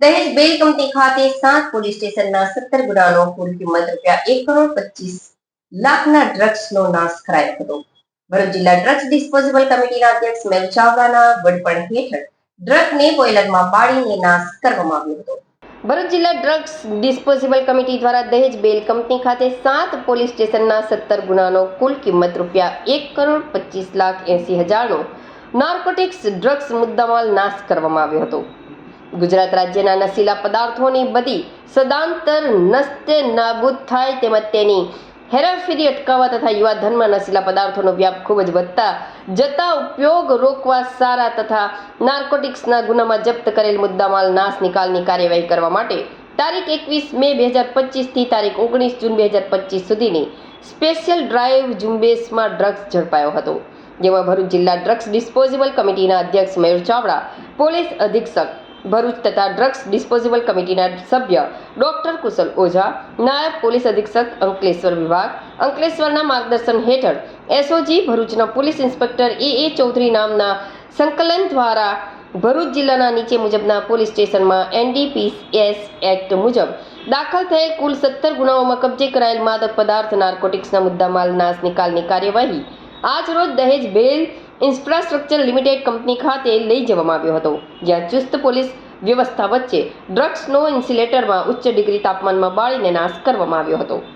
દહેજ બેલ કંપની ખાતે સાત પોલીસ સ્ટેશનના સત્તર ગુનાનો કુલ કિંમત રૂપિયા એક કરોડ પચીસ લાખના ડ્રગ્સનો નાશ કરાયો હતો. ભરૂચ જિલ્લા ડ્રગ્સ ડિસ્પોઝેબલ કમિટીના અધ્યક્ષ મેલ ચાવડાના વડપણ હેઠળ ડ્રગને બોઇલરમાં બાળીને નાશ કરવામાં આવ્યો હતો. ભરૂચ જિલ્લા ડ્રગ્સ ડિસ્પોઝેબલ કમિટી દ્વારા દહેજ બેલ કંપની ખાતે સાત પોલીસ સ્ટેશનના સત્તર ગુનાનો કુલ કિંમત રૂપિયા એક કરોડ પચીસ લાખ એંસી હજારનો નાર્કોટિક્સ ડ્રગ્સ મુદ્દામાલ નાશ કરવામાં આવ્યો હતો. ગુજરાત રાજ્યના નશીલા પદાર્થોની બધી સદાંતર નસ્તે નાબૂદ થાય તેમજ તેની હેરાફેરી અટકાવવા તથા યુવા ધનમાં નશીલા પદાર્થોનો વ્યાપ ખૂબ જ વધતા જતા ઉપયોગ રોકવા સારા તથા નાર્કોટિક્સના ગુનામાં જપ્ત કરેલ મુદ્દામાલ નાશ નિકાલની કાર્યવાહી કરવા માટે તારીખ એકવીસ મે બે હજાર પચીસથી તારીખ ઓગણીસ જૂન બે હજાર પચીસ સુધીની સ્પેશિયલ ડ્રાઈવ ઝુંબેશમાં ડ્રગ્સ ઝડપાયો હતો, જેમાં ભરૂચ જિલ્લા ડ્રગ્સ ડિસ્પોઝેબલ કમિટીના અધ્યક્ષ મયુર ચાવડા, પોલીસ અધિક્ષક ભરૂચ તથા ડ્રગ્સ ડિસ્પોઝેબલ કમિટીના સભ્ય ડોક્ટર કુશલ ઓઝા, નાયબ પોલીસ અધિક્ષક અંકલેશ્વર વિભાગ, અંકલેશ્વરના માર્ગદર્શન હેઠળ એસઓજી ભરૂચના police inspector A A Chaudhary નામના સંકલન દ્વારા ભરૂચ જિલ્લાના નીચે મુજબના પોલીસ સ્ટેશનમાં એનડીપીએસ એક્ટ મુજબ દાખલ થયેલ કુલ સત્તર ગુનાઓમાં કબજે કરાયેલ માદક પદાર્થ, નાર્કોટિક્સના મુદ્દામાલ નાશ નિકાલની કાર્યવાહી. આજ રોજ દહેજ બેલ ઇન્ફ્રાસ્ટ્રક્ચર લિમિટેડ કંપની ખાતે લઈ જવામાં આવ્યો હતો, જ્યાં ચુસ્ત પોલીસ વ્યવસ્થા વચ્ચે ડ્રગ્સનો ઇન્સ્યુલેટરમાં ઉચ્ચ ડિગ્રી તાપમાનમાં બાળીને નાશ કરવામાં આવ્યો હતો.